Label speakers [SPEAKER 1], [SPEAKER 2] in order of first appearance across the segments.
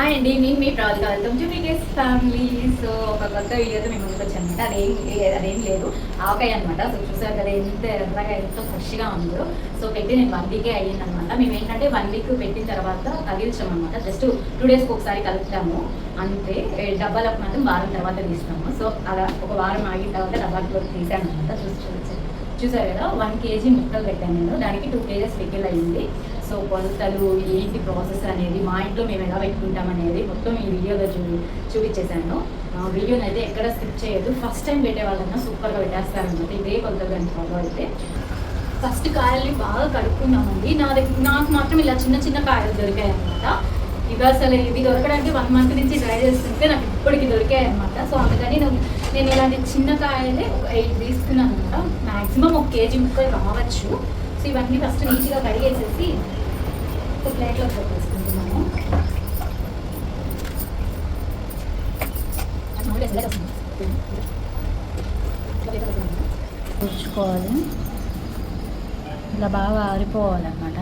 [SPEAKER 1] Hi అండి నేను మీ ప్రాజెక్ట్ వెళ్తాం టు మీకేస్ ఫ్యామిలీ సో ఒక కొత్త వీడియోతో మేము ముందుకు వచ్చామంట అదేం అదేం లేదు. ఆవకాయ అనమాట సో చూసారు కదా ఎంత ఎర్రగా ఎంత ఫ్రెష్గా ఉందో. సో పెట్టి నేను వన్ వీకే అయ్యింది అనమాట మేము ఏంటంటే వన్ వీక్ పెట్టిన తర్వాత తగిలించాం అనమాట జస్ట్ టూ డేస్కి ఒకసారి కలుపుతాము. అంతే. డబ్బాలకు మాత్రం వారం తర్వాత తీస్తాము. సో అలా ఒక వారం ఆగిన తర్వాత డబ్బాలకు తీసాను అనమాట చూసి చూసారు కదా వన్ కేజీ ముక్కలు పెట్టాను నేను. దానికి టూ కేజెస్ పికిల్ అయ్యింది. సో కొలతలు ఏంటి ప్రాసెస్ అనేది మా ఇంట్లో మేము ఎలా పెట్టుకుంటాం అనేది మొత్తం ఈ వీడియోలో చూ చూపించేశాను. ఆ వీడియోని అయితే ఎక్కడ స్కిప్ చేయొద్దు. ఫస్ట్ టైం పెట్టే వాళ్ళన్నా సూపర్గా పెట్టేస్తారనమాట. ఇదే కొలతలు కానీ ఫాలో అయితే. ఫస్ట్ కాయల్ని బాగా కడుక్కున్నామండి. నా దగ్గర నాకు మాత్రం ఇలా చిన్న చిన్న కాయలు దొరికాయి అనమాట ఇవి అసలు ఇవి దొరకడానికి వన్ మంత్ నుంచి ట్రై చేస్తుంటే నాకు ఇప్పటికి దొరికాయి అనమాట సో అందుకని నేను నేను ఇలాంటి చిన్న కాయలే ఒక ఎయిట్ తీసుకున్నాను అనమాట మ్యాక్సిమం ఒక కేజీ ముక్కలు రావచ్చు సో ఇవన్నీ ఫస్ట్ నీట్గా కడిగేసేసి ఒక ప్లేట్లో పెట్టేసుకుంటున్నాను కూర్చుకోవాలి ఇలా బాగా ఆరిపోవాలన్నమాట.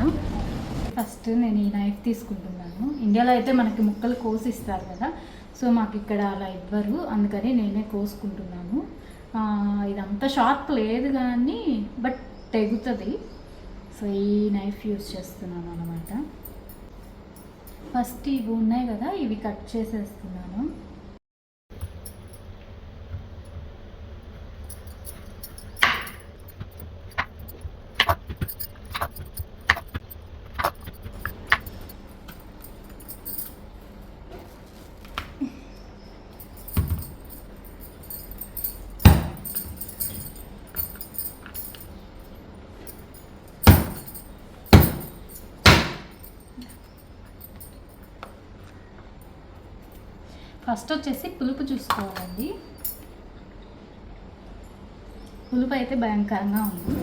[SPEAKER 1] ఫస్ట్ నేను ఈ నైఫ్ తీసుకుంటున్నాను. ఇండియాలో అయితే మనకి ముక్కలు కోసి ఇస్తారు కదా సో మాకు ఇక్కడ అలా ఇవ్వరు. అందుకని నేనే కోసుకుంటున్నాను. ఆ, ఇదంతా షార్ప్ లేదు కానీ బట్ తెగుతుంది. సో ఈ నైఫ్ యూస్ చేస్తున్నాను అనమాట ఫస్ట్ ఇవి ఉన్నాయి కదా ఇవి కట్ చేసేస్తున్నాను. ఫస్ట్ వచ్చేసి పులుపు చూసుకోవాలండి. పులుపు అయితే భయంకరంగా ఉంది.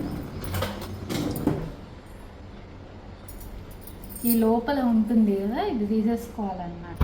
[SPEAKER 1] ఈ లోపల ఉంటుంది కదా ఇది తీసేసుకోవాలన్నమాట.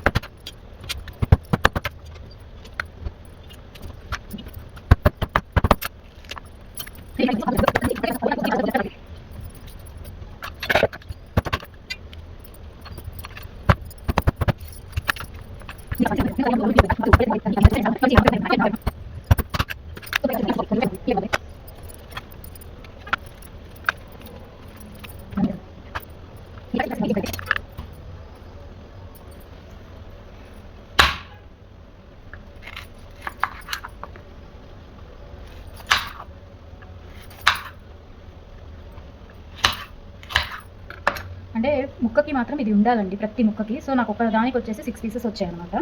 [SPEAKER 1] అంటే ముక్కకి మాత్రం ఇది ఉండాలండి ప్రతి ముక్కకి. సో నాకు ఒక దానికి వచ్చేసి సిక్స్ పీసెస్ వచ్చాయి అనమాట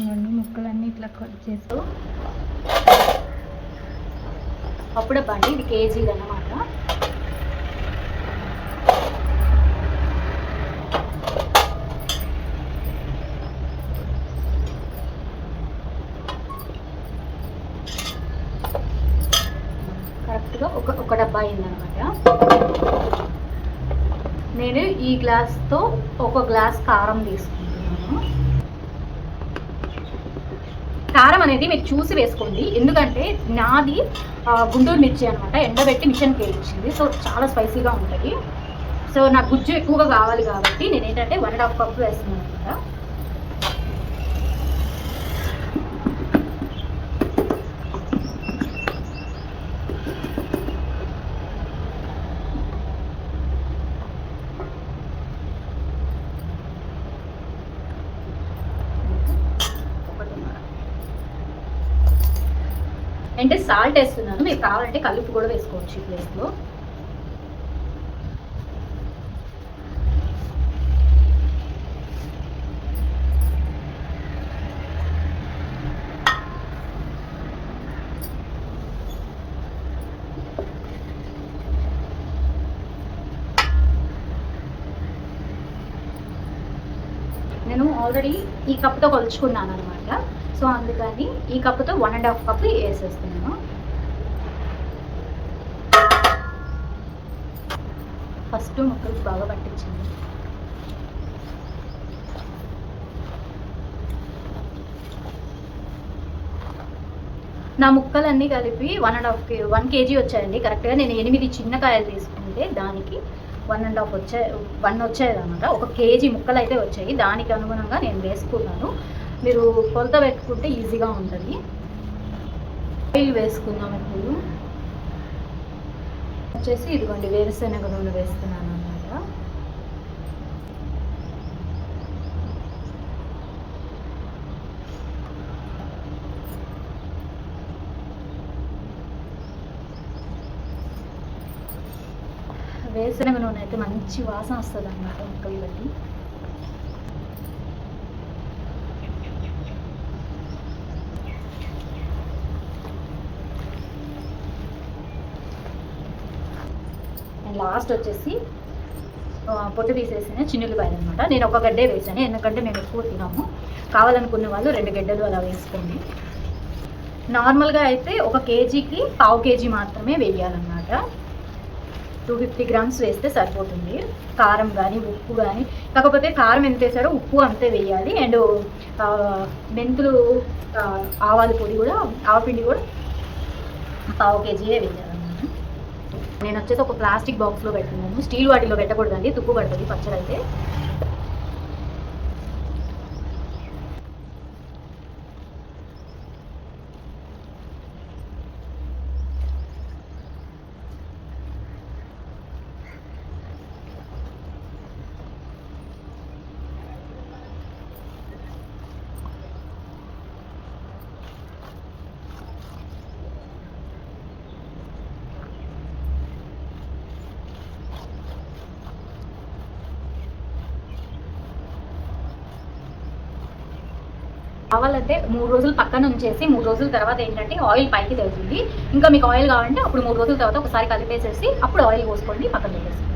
[SPEAKER 1] ఇవన్నీ ముక్కలన్నీ ఇట్లా కట్ చేస్తూ. అప్పుడప్ప అండి ఇది కేజీలు అన్నమాట. కరెక్ట్గా ఒక ఒక డబ్బా అయిందనమాట నేను ఈ గ్లాస్తో ఒక గ్లాస్ కారం తీసుకున్నాను కారం అనేది మీరు చూసి వేసుకోండి. ఎందుకంటే నాది గుంటూరు మిర్చి అనమాట ఎండబెట్టి మిషన్కి వేయించింది సో చాలా స్పైసీగా ఉంటుంది సో నాకు గుజ్జు ఎక్కువగా కావాలి కాబట్టి నేను ఏంటంటే వన్ అండ్ హాఫ్ కప్ వేస్తున్నాను అనమాట ఒకటిన్నర. అంటే సాల్ట్ వేస్తున్నాను. మీకు కావాలంటే కలుపు కూడా వేసుకోవచ్చు ఈ ప్లేస్లో నేను ఆల్రెడీ ఈ కప్తో కొలుచుకున్నాను అనమాట సో అందుకని ఈ కప్పుతో వన్ అండ్ హాఫ్ కప్ వేసేస్తున్నాను. ఫస్ట్ ముక్కలు బాగా పట్టించింది నా ముక్కలన్నీ కలిపి one and half one kg వచ్చాయండి. కరెక్ట్గా నేను ఎనిమిది చిన్న కాయలు తీసుకుంటే దానికి వన్ అండ్ హాఫ్ వచ్చే వన్ వచ్చాయి అనమాట ఒక కేజీ ముక్కలు అయితే వచ్చాయి. దానికి అనుగుణంగా నేను వేసుకున్నాను. మీరు కొలత పెట్టుకుంటే ఈజీగా ఉంటుంది. ఆయిల్ వేసుకుందాం ఇప్పుడు. వచ్చేసి ఇదిగోండి వేరుశనగ నూనె వేస్తున్నాను అనమాట వేరుశనగ నూనె అయితే మంచి వాసన వస్తుంది అనమాట ముక్కలు బట్టి అండ్ లాస్ట్ వచ్చేసి పొట్టు తీసేసిన చిన్నులపాయలు అనమాట నేను ఒక గడ్డే వేసాను ఎందుకంటే మేము ఎక్కువ తినాము. కావాలనుకున్న వాళ్ళు రెండు గడ్డలు అలా వేసుకోండి. నార్మల్గా అయితే ఒక కేజీకి పావు కేజీ మాత్రమే వేయాలన్నమాట. టూ ఫిఫ్టీ గ్రామ్స్ వేస్తే సరిపోతుంది. కారం కానీ ఉప్పు కానీ కాకపోతే కారం ఎంత వేసారో ఉప్పు అంతే వేయాలి. అండ్ మెంతులు ఆవాల పొడి కూడా ఆవపిండి కూడా పావు కేజీయే వేయాలి. నేను వచ్చేసి ఒక ప్లాస్టిక్ బాక్స్లో పెట్టుకున్నాను స్టీల్ వాటిలో పెట్టకూడదండి. తుప్పు పడుతుంది పచ్చడి అయితే కావాలంటే మూడు రోజులు పక్కన ఉంచేసి మూడు రోజుల తర్వాత ఏంటంటే ఆయిల్ పైకి తెలుస్తుంది ఇంకా మీకు ఆయిల్ కావాలంటే అప్పుడు మూడు రోజుల తర్వాత ఒకసారి కలిపేసేసి అప్పుడు ఆయిల్ పోసుకోండి పక్కన పెట్టేసుకోండి.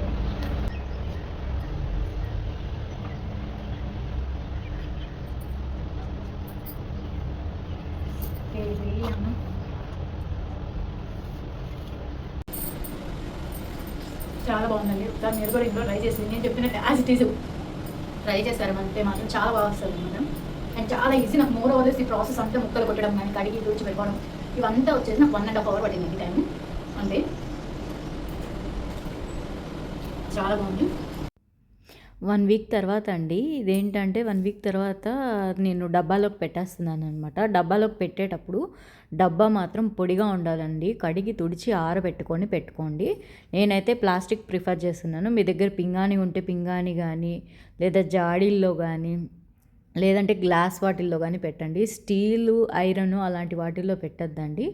[SPEAKER 1] చాలా బాగుందండి. ఒకసారి మీరు కూడా ఇంట్లో ట్రై చేసి నేను చెప్పినట్టు యాజ్ ఇట్ ఈజ్ ట్రై చేశారు. అంతే మాత్రం చాలా బాగా వస్తుంది మేడం అండ్ చాలా ఈజీ నాకు మోర్ ఓవర్స్ ఈ ప్రాసెస్ అంతా ముక్కలు కొట్టడం కానీ కడిగి తుడిచి పెట్టుకోవడం ఇవంతా వచ్చేసి నాకు వన్ అండ్ హాఫ్ అవర్ పట్టింది టైం అంతే. చాలా బాగుంది.
[SPEAKER 2] వన్ వీక్ తర్వాత అండి ఇదేంటంటే వన్ వీక్ తర్వాత నేను డబ్బాలోకి పెట్టేస్తున్నాను అనమాట డబ్బాలోకి పెట్టేటప్పుడు డబ్బా మాత్రం పొడిగా ఉండాలండి. కడిగి తుడిచి ఆరబెట్టుకొని పెట్టుకోండి. నేనైతే ప్లాస్టిక్ ప్రిఫర్ చేస్తున్నాను. మీ దగ్గర పింగాణి ఉంటే పింగాణి కానీ లేదా జాడీల్లో కానీ లేదంటే గ్లాస్ వాటిల్లో కానీ పెట్టండి. స్టీలు ఐరన్ అలాంటి వాటిల్లో పెట్టద్దండి.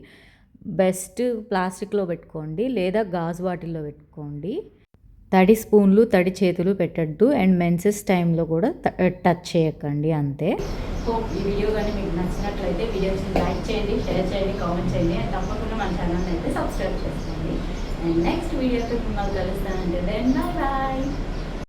[SPEAKER 2] బెస్ట్ ప్లాస్టిక్లో పెట్టుకోండి లేదా గాజు వాటిల్లో పెట్టుకోండి. తడి స్పూన్లు తడి చేతులు పెట్టద్దు అండ్ మెన్సెస్ టైంలో కూడా టచ్ చేయకండి అంతే.
[SPEAKER 1] హోప్ ఈ వీడియో కానీ మీకు నచ్చినట్లయితే వీడియోస్ని లైక్ చేయండి షేర్ చేయండి కామెంట్ చేయండి అండ్ తప్పకుండా మన ఛానల్ అయితే సబ్స్క్రైబ్ చేసుకోండి. అండ్ నెక్స్ట్ వీడియోతో మిమ్మల్ని కలుస్తానంటే దెన్ బాయ్